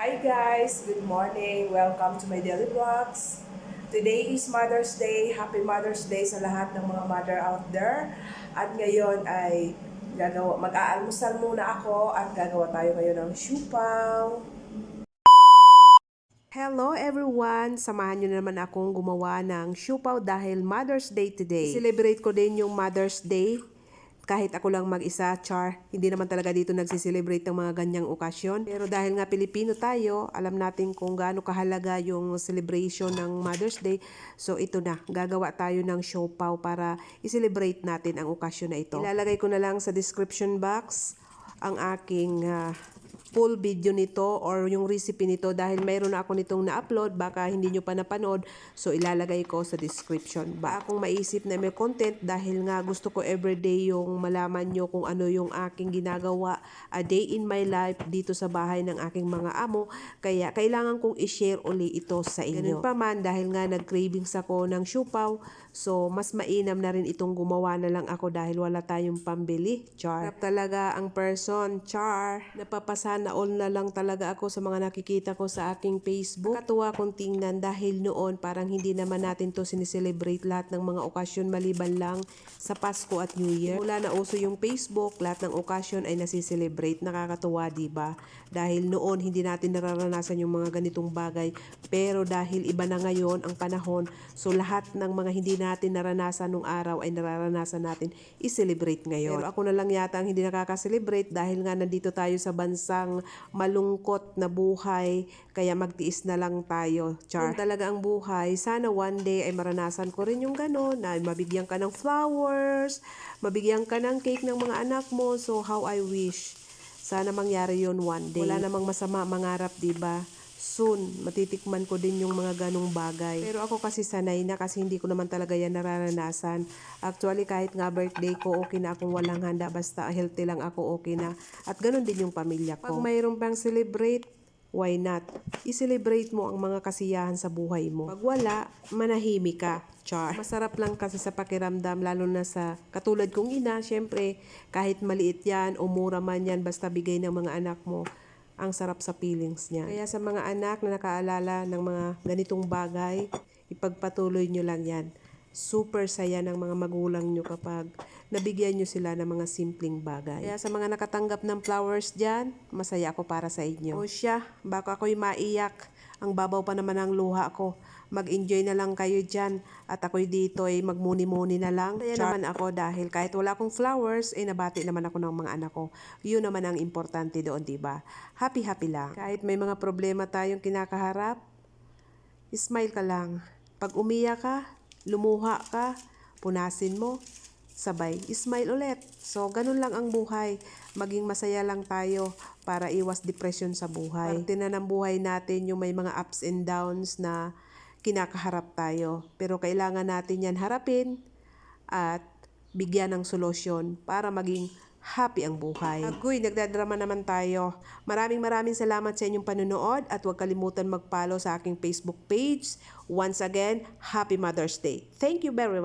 Hi guys, good morning. Welcome to my daily vlogs. Today is Mother's Day. Happy Mother's Day sa lahat ng mga mother out there. At ngayon ay gagawa, mag-aalmusal muna ako at gagawa tayo ngayon ng siupaw. Hello everyone! Samahan nyo naman akong gumawa ng siupaw dahil Mother's Day today. Celebrate ko din yung Mother's Day kahit ako lang mag-isa, char, hindi naman talaga dito nagsiselebrate ng mga ganyang okasyon. Pero dahil nga Pilipino tayo, alam natin kung gaano kahalaga yung celebration ng Mother's Day. So ito na, gagawa tayo ng siopaw para i-celebrate natin ang okasyon na ito. Ilalagay ko na lang sa description box ang aking ah, full video nito or yung recipe nito dahil mayroon na ako nitong na-upload baka hindi nyo pa napanood so ilalagay ko sa description. Ba akong maisip na may content dahil nga gusto ko everyday yung malaman nyo kung ano yung aking ginagawa a day in my life dito sa bahay ng aking mga amo. Kaya kailangan kong i-share uli ito sa inyo. Ganun pa man dahil nga nag-cravings ako ng siupaw so mas mainam na rin itong gumawa na lang ako dahil wala tayong pambili. Char. Sarap talaga ang person. Char napapasana all na lang talaga ako sa mga nakikita ko sa aking Facebook. Katuwa kong tingnan dahil noon parang hindi naman natin to sineselebrate lahat ng mga okasyon maliban lang sa Pasko at New Year. Mula na uso yung Facebook lahat ng okasyon ay nasiselebrate. Nakakatuwa di ba? Dahil noon hindi natin nararanasan yung mga ganitong bagay. Pero dahil iba na ngayon ang panahon so lahat ng mga hindi natin naranasan nung araw ay nararanasan natin i-celebrate ngayon. Pero ako na lang yata ang hindi nakaka-celebrate dahil nga nandito tayo sa bansang malungkot na buhay kaya magtiis na lang tayo char Yun talaga ang buhay sana one day ay maranasan ko rin yung gano'n na mabigyan ka ng flowers mabigyan ka ng cake ng mga anak mo so how I wish sana mangyari yon one day. Wala namang masama mangarap, 'di ba? Soon, matitikman ko din yung mga ganong bagay. Pero ako kasi sanay na kasi hindi ko naman talaga yan nararanasan. Actually, kahit nga birthday ko, okay na akong walang handa. Basta healthy lang ako, okay na. At ganun din yung pamilya ko. Pag mayroon pang celebrate, why not? I-celebrate mo ang mga kasiyahan sa buhay mo. Pag wala, manahimik ka. Char. Masarap lang kasi sa pakiramdam, lalo na sa katulad kong ina, syempre, kahit maliit yan o mura man yan, basta bigay ng mga anak mo, ang sarap sa feelings niya. Kaya sa mga anak na nakaalala ng mga ganitong bagay, ipagpatuloy nyo lang yan. Super saya ng mga magulang nyo kapag nabigyan nyo sila ng mga simpleng bagay. Kaya sa mga nakatanggap ng flowers dyan, masaya ako para sa inyo. O siya, baka ako'y maiyak. Ang babaw pa naman ang luha ko. Mag-enjoy na lang kayo dyan. At ako'y dito ay magmuni-muni na lang. Kaya naman ako dahil kahit wala akong flowers, ay nabati naman ako ng mga anak ko. Yun naman ang importante doon, di ba? Happy-happy lang. Kahit may mga problema tayong kinakaharap, smile ka lang. Pag umiyak ka, lumuha ka, punasin mo, sabay, smile ulit. So, ganun lang ang buhay. Maging masaya lang tayo para iwas depression sa buhay. Parte na ng buhay natin yung may mga ups and downs na kinakaharap tayo. Pero kailangan natin yan harapin at bigyan ng solusyon para maging happy ang buhay. Agoy, nagdadrama naman tayo. Maraming maraming salamat sa inyong panunood at huwag kalimutan mag-follow sa aking Facebook page. Once again, Happy Mother's Day. Thank you very much.